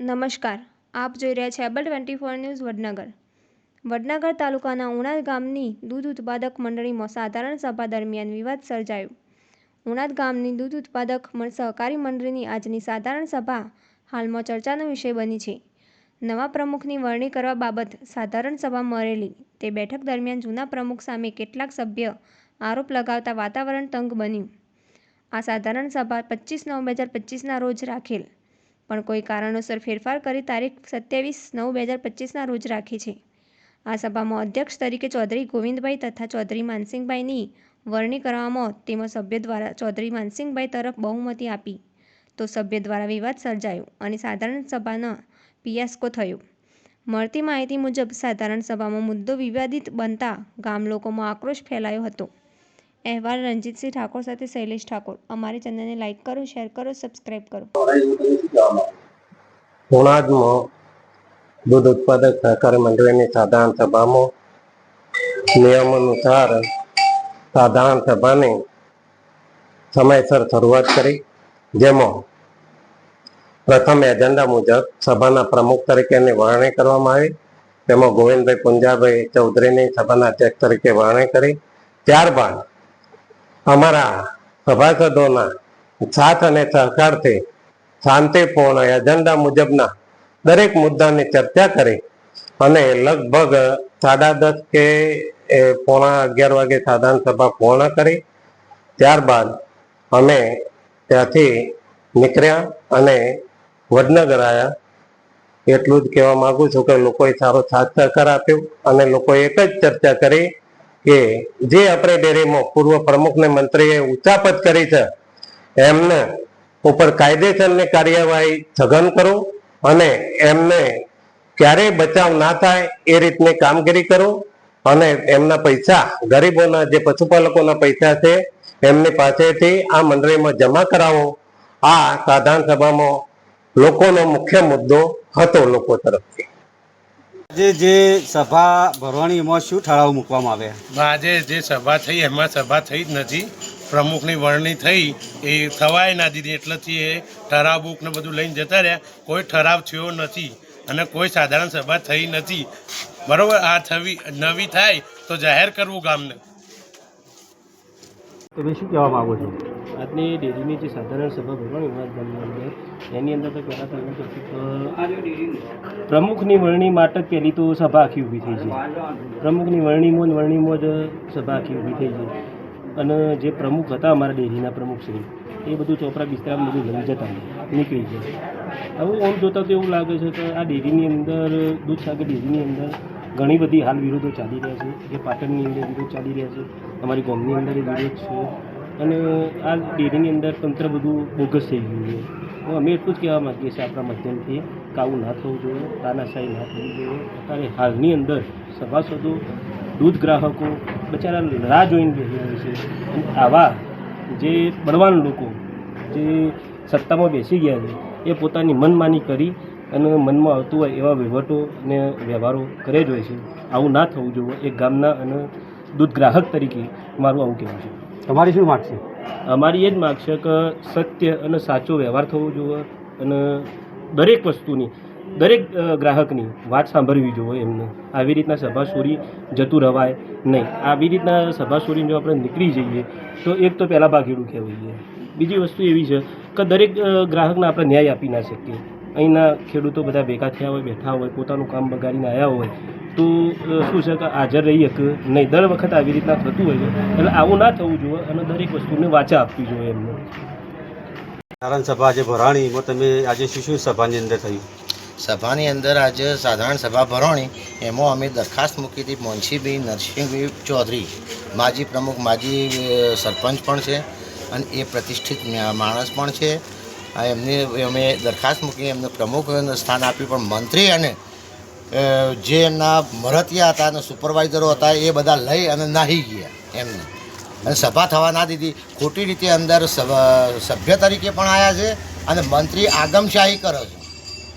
નમસ્કાર. આપ જોઈ રહ્યા છે able twenty four news Vadnagar. Vadnagar તાલુકાના ઉણાદ ગામની દૂધ ઉત્પાદક મંડળીમાં સાધારણ સભા દરમિયાન વિવાદ સર્જાયો. ઉણાદ ગામની દૂધ ઉત્પાદક સહકારી મંડળીની આજની સાધારણ સભા હાલમાં ચર્ચાનો વિષય બની છે. નવા પ્રમુખની વરણી કરવા બાબત સાધારણ સભા મળેલી. તે બેઠક દરમિયાન જૂના પ્રમુખ સામે કેટલાક સભ્ય આરોપ લગાવતા વાતાવરણ તંગ બન્યું. આ સાધારણ સભા પચીસ નવ બે હજાર પચીસના રોજ રાખેલ. પણ કોઈ કારણોસર ફેરફાર કરી તારીખ સત્યાવીસ નવ બે હજાર પચીસના રોજ રાખી છે. આ સભામાં અધ્યક્ષ તરીકે ચૌધરી ગોવિંદભાઈ તથા ચૌધરી માનસિંહભાઈની વરણી કરવામાં તેમજ સભ્ય દ્વારા ચૌધરી માનસિંહભાઈ તરફ બહુમતી આપી. તો સભ્ય દ્વારા વિવાદ સર્જાયો અને સાધારણ સભાના પિયાસ્કો થયો. મળતી માહિતી મુજબ સાધારણ સભામાં મુદ્દો વિવાદિત બનતા ગામ લોકોમાં આક્રોશ ફેલાયો હતો. અહેવાલ રણજીતસિંહ ઠાકોર સાથે શૈલેષ ઠાકોર. અમારી ચેનલને લાઇક કરો, શેર કરો, સબસ્ક્રાઇબ કરો. ઉણાદમાં દૂધ ઉત્પાદક સહકારી મંડળીની સાધારણ સભામાં નિયમ અનુસાર સાધારણ સભાની સમયસર શરૂઆત કરી, જેમાં પ્રથમ એજન્ડા મુજબ સભાના પ્રમુખ તરીકેની વરણી કરવામાં આવી, તેમાં ગોવિંદભાઈ પુંજાભાઈ ચૌધરીની સભાના અધ્યક્ષ તરીકે વરણી કરી, ત્યારબાદ અમારા સભાસદોના સાથ અને સહકારથી શાંતિપૂર્ણ એજન્ડા મુજબના દરેક મુદ્દાની ચર્ચા કરી અને લગભગ સાડા દસ કે પોણા અગિયાર વાગે સાધારણ સભા પૂર્ણ કરી. ત્યારબાદ અમે ત્યાંથી નીકળ્યા અને વડનગર આવ્યા એટલું જ કહેવા માગું છું કે લોકોએ સારો સાથ સહકાર આપ્યો અને લોકોએ એક જ ચર્ચા કરી કે જે આપણે ડેરીમાં પૂર્વ પ્રમુખને મંત્રીએ ઉચાપત કરી છે, એમને ઉપર કાયદેસરની કાર્યવાહી સઘન કરો અને એમને ક્યારેય બચાવ ના થાય એ રીતની કામગીરી કરો અને એમના પૈસા, ગરીબોના જે પશુપાલકોના પૈસા છે, એમની પાસેથી આ મંડળીમાં જમા કરાવો. આ સાધારણ સભામાં લોકોનો મુખ્ય મુદ્દો હતો લોકો તરફથી. આજે જે સભા ભરવાની એમાં શું ઠરાવ મૂકવામાં આવ્યા? આજે જે સભા થઈ એમાં સભા થઈ જ નથી. પ્રમુખની વરણી થઈ એ થવાય ના દીધી એટલેથી એ ઠરાવ બુક ને બધું લઈને જતા રહ્યા. કોઈ ઠરાવ થયો નથી અને કોઈ સાધારણ સભા થઈ નથી. બરાબર આ થવી નવી થાય તો જાહેર કરવું ગામને. તમે શું કહેવા માગો છો? આજની ડેરીની જે સાધારણ સભા ભરવાની ઉમરાદ ગામની અંદર એની અંદર તો પહેલાં તો એવું હતું કે પ્રમુખની વરણી માટે જ પહેલી તો સભા આખી ઊભી થઈ છે. પ્રમુખની વરણીમાં જ વરણીમાં જ સભા આખી ઊભી થઈ છે. અને જે પ્રમુખ હતા અમારા ડેરીના પ્રમુખ શ્રી એ બધું ચોપરા બિસ્તરા બધું લઈ જતા નીકળી ગયા. હવે આમ જોતાં તો એવું લાગે છે કે આ ડેરીની અંદર, દૂધસાગર ડેરીની અંદર ઘણી બધી હાલ વિરોધો ચાલી રહ્યા છે. જે પાટણની અંદર વિરોધ ચાલી રહ્યા છે. અમારી ગામની અંદર એ વિરોધ છે. અને આ ડેરીની અંદર તંત્ર બધું બોગસ થઈ ગયું છે. તો અમે એટલું જ કહેવા માગીએ છીએ આપણા માધ્યમથી, કે આવું ના થવું જોઈએ તાનાશાહી ના થવી જોઈએ. અત્યારે હાલની અંદર સભાસદો, દૂધ ગ્રાહકો બચારા રાહ જોઈને બેસી રહે છે. અને આવા જે બળવાન લોકો જે સત્તામાં બેસી ગયા છે, એ પોતાની મનમાની કરી અને મનમાં આવતું હોય એવા વહીવટો અને વ્યવહારો કરે જ હોય છે. આવું ના થવું જોઈએ, એક ગામના અને દૂધ ગ્રાહક તરીકે મારું આવું કહેવું છે. તમારી શું માગ છે? અમારી એ જ માગ છે કે સત્ય અને સાચો વ્યવહાર થવો જોઈએ અને દરેક વસ્તુની, દરેક ગ્રાહકની વાત સાંભળવી જોઈએ એમને. આવી રીતના સભાસોરી જતું રવાય નહીં. આવી રીતના સભાસોરીને જો આપણે નીકળી જઈએ, તો એક તો પહેલાં ભાગેડું કહેવાય. બીજી વસ્તુ એવી છે કે દરેક ગ્રાહકને આપણે ન્યાય આપી ના શકીએ. અહીંના ખેડૂતો બધા ભેગા થયા હોય બેઠા હોય પોતાનું કામ બગાડીને આવ્યા હોય તો શું છે કે હાજર રહી શકે નહીં? દર વખત આવી રીતના થતું હોય છે. એટલે આવું ના થવું જોઈએ અને દરેક વસ્તુને વાચા આપવી જોઈએ એમને. સાધારણ સભા આજે ભરાણી એમાં તમે આજે શું શું સભાની અંદર થયું? સભાની અંદર આજે સાધારણ સભા ભરાણી એમાં અમે દરખાસ્ત મૂકી હતી મોનસીભાઈ નરસિંહભાઈ ચૌધરી. માજી પ્રમુખ માજી સરપંચ પણ છે અને એ પ્રતિષ્ઠિત માણસ પણ છે. એમને અમે દરખાસ્ત મૂકી, એમને પ્રમુખ સ્થાન આપ્યું, પણ મંત્રી અને જે એમના મરતિયા હતા અને સુપરવાઇઝરો હતા, એ બધા લઈ અને નાહી ગયા એમને. અને સભા થવા ના દીધી. ખોટી રીતે અંદર સભ- સભ્ય તરીકે પણ આવ્યા છે અને મંત્રી આગમશાહી કરે છે.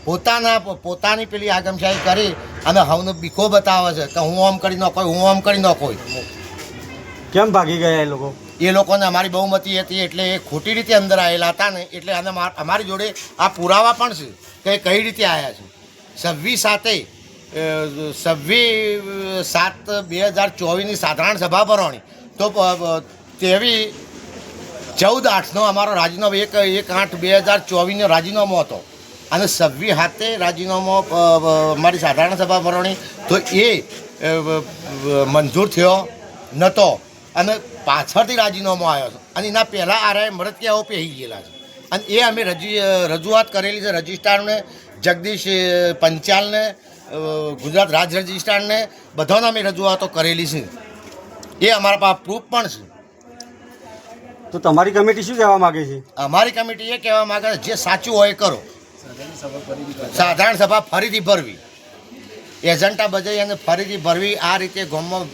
પોતાના, પોતાની પેલી આગમશાહી કરી અને હવનો બીકો બતાવે છે કે હું આમ કરી નાખો હું આમ કરી નાખો કેમ ભાગી ગયા એ લોકો? એ લોકોને અમારી બહુમતી હતી એટલે એ ખોટી રીતે અંદર આવેલા હતા ને એટલે અને અમારી જોડે આ પુરાવા પણ છે કે કઈ રીતે આવ્યા છે. છવ્વીસ સાતે છવ્વીસ સાત બે હજાર ચોવીસની સાધારણ સભા ભરવાની. તો તેવી ચૌદ આઠનો અમારો રાજીનામો, એક એક આઠ બે હજાર ચોવીસનો રાજીનામો હતો. અને છવ્વીસ હાથે રાજીનામો અમારી સાધારણ સભા ભરવાની. તો એ મંજૂર થયો નહોતો અને પાછળથી રાજીનામો આવ્યો હતો અને એના પહેલાં આરઆઈ મરતિયાઓ પહેરી ગયેલા છે. અને એ અમે રજી રજૂઆત કરેલી છે રજિસ્ટ્રારને જગદીશ પંચાલને ગુજરાત રાજ રજિસ્ટ્રારને બધાને અમે રજૂઆતો કરેલી છે. એ અમારા પાસે પ્રૂફ પણ છે. તો તમારી કમિટી શું કહેવા માંગે છે? અમારી કમિટી એ કહેવા માંગે છે જે સાચું હોય કરો. સાધારણ સભા ફરીથી ભરવી. એજન્ટા બજાવી અને ફરીથી ભરવી આ રીતે ગામમાં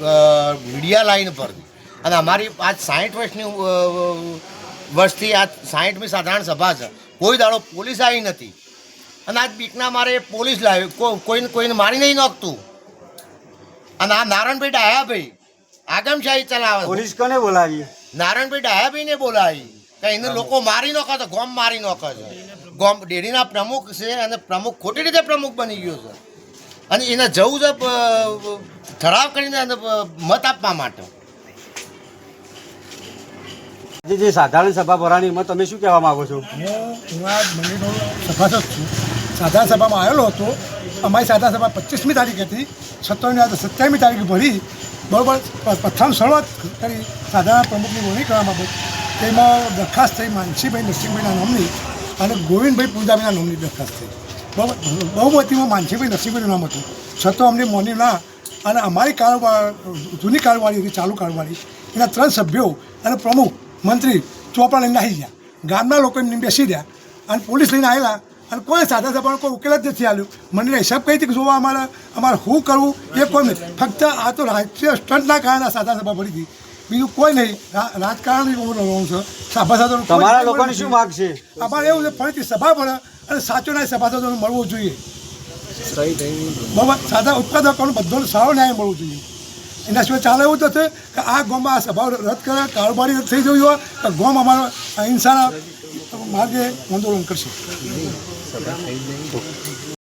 મીડિયા લાઈન ભરવી અને અમારી આજ સાઠ વર્ષની વર્ષથી આ સાઠમી સાધારણ સભા છે. કોઈ દાડો પોલીસ આવી નથી. અને આજ બીકના મારે પોલીસ લાવી કોઈને કોઈને મારી નહીં નાખતું. અને આ નારાયણભાઈ ડાયાભાઈ આગમશાહી ચલાવે છે. પોલીસ કોને બોલાવી નારાયણભાઈ ડાયાભાઈને બોલાવી. કે એને લોકો મારી નાખે તો ગોમ મારી નાખે છે. ગોમ ડેરીના પ્રમુખ છે અને પ્રમુખ ખોટી રીતે પ્રમુખ બની ગયો છે. અને એને જવું છે ઠરાવ કરીને મત આપવા માટે. આજે જે સાધારણ સભા ભરવાની એમાં તમે શું કહેવા માંગો છો? હું ઉનાળ મંદિરનો સભાસદ છું. સાધારણ સભામાં આવેલો હતો. અમારી સાધારણ સભા પચીસમી તારીખ હતી. સત્તરમી સત્યાવીસમી તારીખે ભરી. બરોબર પ્રથમ શરૂઆત કરી સાધારણ પ્રમુખની વરણી કરવા બાબત. તેમાં દરખાસ્ત થઈ માનસીભાઈ નરસિંહભાઈના નામની અને ગોવિંદભાઈ પૂજાભાઈના નામની દરખાસ્ત થઈ. બહુમતીમાં માનસીભાઈ નરસિંહભાઈનું નામ હતું. છતાં અમને મોની ના અને અમારી કારોબાર, જૂની કારોબારી હતી, ચાલુ કારોબારી. એના ત્રણ સભ્યો અને પ્રમુખ મંત્રી ચોપડા લઈને આવી ગયા. ગામના લોકો એમને બેસી રહ્યા? અને પોલીસ લઈને આવેલા અને કોઈ સાદા સભાનો કોઈ ઉકેલ જ નથી આવ્યો મને હિસાબ કહી હતી કે જોવા અમારે અમારે શું કરવું એ કોઈ નહીં ફક્ત આ તો રાષ્ટ્રીય સ્ટન્ટના કારણે સાધા સભા ભરી હતી. બીજું કોઈ નહીં. રાજકારણ રાજકારણની હું રહું છું. સભાસદોનું તમારા લોકોની શું માગ છે અમારે એવું છે ફરીથી સભા ભરે અને સાચો ન્યાય સભાસદોને મળવો જોઈએ. બરાબર. સાધા ઉત્પાદકોનો બધો સારો ન્યાય મળવો જોઈએ. એના સિવાય ચાલે એવું થશે કે આ ગોમાં આ સભા રદ કરે, કારોબારી રદ થઈ જવી હોય તો ગોમ અમારા અહિંસાના માર્ગે આંદોલન કરશે.